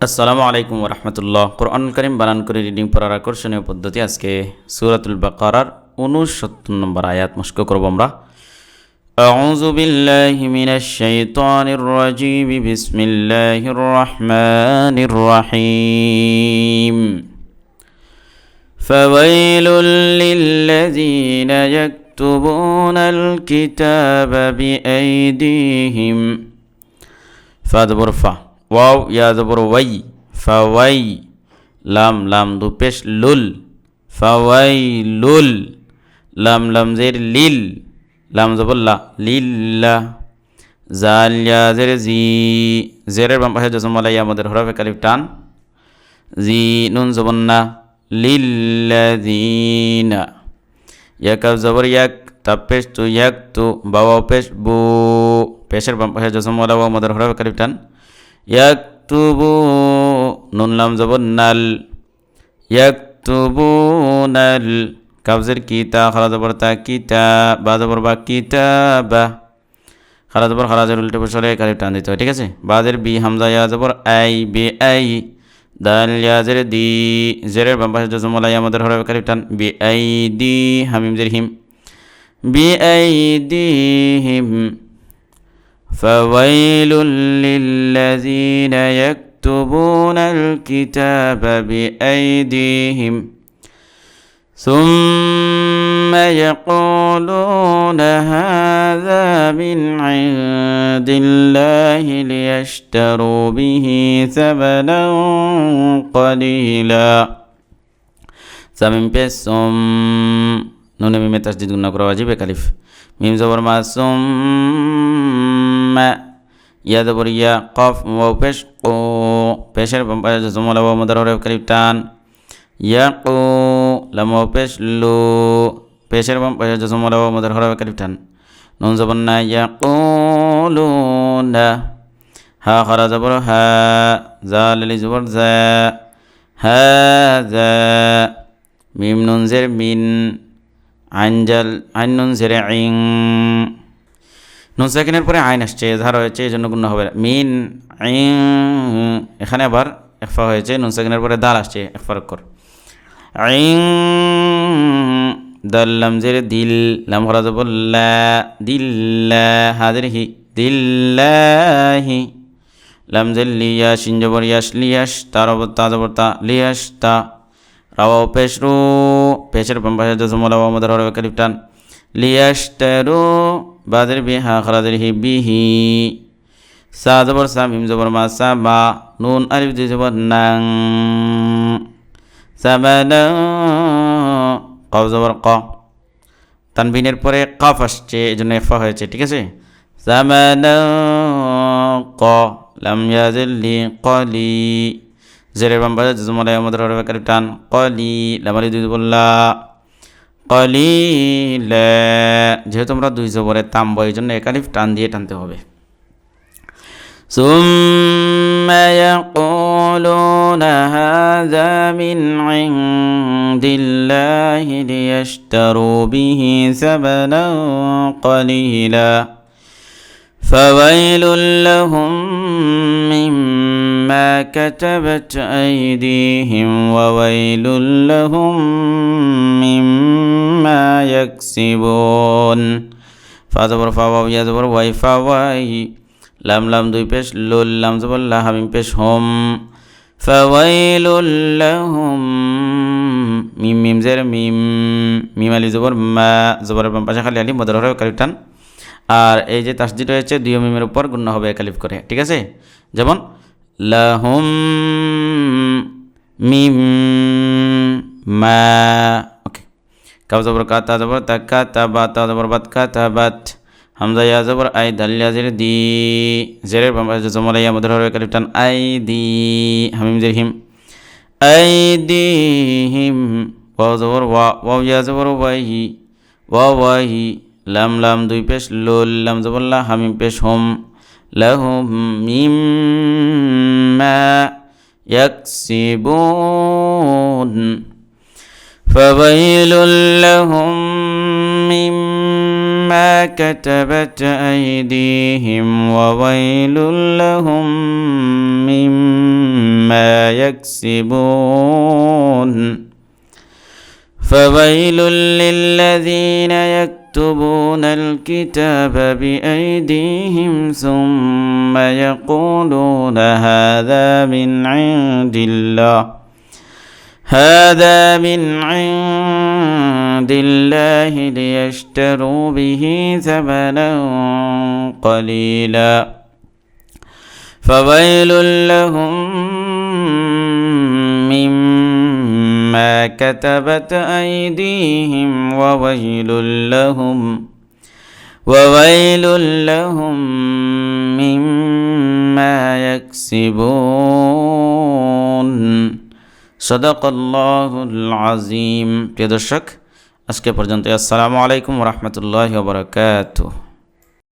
আসসালামু আলাইকুম রহমতুল্লাহ কোরআন করিম বানান করে রিডিং পড়ার আকর্ষণীয় পদ্ধতি আজকে সুরাতুল বাকারার উনসত্তর নম্বর আয়াত মস্ক করব আমরা أعوذ بالله من الشيطان الرجيم بسم الله الرحمن الرحيم فويل للذين يكتبون الكتاب بأيديهم فادبر فا ওয়াও, ইয়া জবর ওয়াই, ফাওয়াই, লাম লাম দুপেশ লুল, ফাওয়াই, লুল, লাম লাম জের, লিল, লাম জবর লা লিল্লা জাল, ইয়া জের, জি, জেরের বাম পাশে জসম আলাই আমাদের হরফে কালিফ টান, জি, নুন জবর না লিল্লাযিনা ইয়াকাব জবর, ইয়াক, তাপ পেশ, তু, ইয়াক, তু বাওয়া পেশ, বু, পেশের বাম পাশে জসম আলাই আমাদের হরফে কালিফ টান ইয়াকতুবু নুন লাম জবর নাল ইয়াকতুবুনাল কাবজের কিতা জবর তা কিতা বা বা কিতাবা। খালা জবর খালাজের উল্টে বসলে কালিফ টান ঠিক আছে? বাদের বি, হামজা আই, বি, আই। দাল, ইয়াজের দি, জেরের বাম পাশে জজমলাই আমাদের হরবে বি, আই, দি, হামিম, জের বি, আই, দি, হিম। فويل للذين يكتبون الكتاب بأيديهم ثم يقولون هذا من عند الله ليشتروا به ثمنا قليلا. سمم بسم نون ميم تشديد نقرا واجب ألف. ميم زبر معصوم জবর মাসুম ইয়া জবর ইয়া কফ ওয়াও পেশ, ও পেশের জমলা ওয়া মুদার হরফ কালিফ টান। ইয়া কু লাম পেশ লু, পেশের জমলা ওয়া মুদার হরফ কালিফ টান। নুন জবর না, ইয়া কুলুনা হা খরা জবর হা জাল আলি জবর জা হাযা মিম নুন জের মিন আইনজাল আইন নুন জের আইন। নুন সেকেন্ডের পরে আইন আসছে এধার হয়েছে এই জন্য গুণ হবে। মিন এখানে আবার একফা হয়েছে নুন সেকেন্ডের পরে দাল আসছে, এক ফরক কর। আইন দাল, লাম, জের, দিল, লাম হরা যাব লা দিল্লা হাজির, হি দিল্লাহি লাম, জের লিয়া শিন, জবর ইয়াস লিয়াস তার অবর তা জবর, তা লিয়াস তা। রাওয়াও পেশ, রু, পেশের পাশে জসমলা মুদার হরফ কালিফ টান। লিয়াশতারু বাদের বিহা খরাদের হি বিহি। সা জবর সা, মিম জবর মা, সা বা, নুন, আলিফ দুই জবর নাং। সাবানা কফ জবর ক। তানবিনের পরে কফ আসছে এই জন্য এফা হয়েছে, ঠিক আছে? সাবানা ক, লাম ইয়াজিল্লি কলি। জেরের বাম পাশে জুমলাই আমাদের টান, কলি লামালি দুই বললা কলিলা যেহেতু আমরা দুই জবরে তাম্ব এই জন্য একালিফ টান দিয়ে টানতে হবে ثم يقولون هذا من عند الله ليشتروا به ثمنا قليلا فويل لهم مما كتبت أيديهم وويل لهم مما يكسبون فازبر فاواو يزبر واي فاواي লাম লাম দুই পেশ লুল লাম জবর লা হামিম পেশ হোম ফাওয়াইলুল লাহুম মিম মিম জের মিম মিম আলি জবর মা জবরের বাম পাশে খালি আলি মদর হরে কালিফ টান আর এই যে তাসদিদ রয়েছে দুই মিমের উপর গুণ হবে কালিফ করে ঠিক আছে যেমন লাহুম মিম মা। ওকে। কাব জবর কাতা জবর তাকা তাবা তা জবর বাত কাতা বাত। হামজা ইয়া জবর আই দালিয়া জের দি। জেরের জমলা ইয়া মদর হবে কালিফ টান আই দি। হামিম জের হিম। I the him. ওয়াও জবর ওয়া, ওয়াও ইয়া জবর ওয়াহি ওয়া ওয়াহি লাম লাম দুই পেশ, লোল, লাম জবল্লা হামিম পেশ, হোম। لهم مما يكسبون. فويل لهم مما كتبت أيديهم وويل لهم مما يكسبون. فويل للذين يكسبون يكتبون الكتاب بأيديهم ثم يقولون هذا من عند الله. هذا من عند الله ليشتروا به ثمنا قليلا. فويل لهم مما كتبت أيديهم وويل لهم وويل لهم مما يكسبون صدق الله العظيم প্রিয় দর্শক আজকে পর্যন্ত আসসালামু আলাইকুম রহমতুল্লাহ বরকাতুহ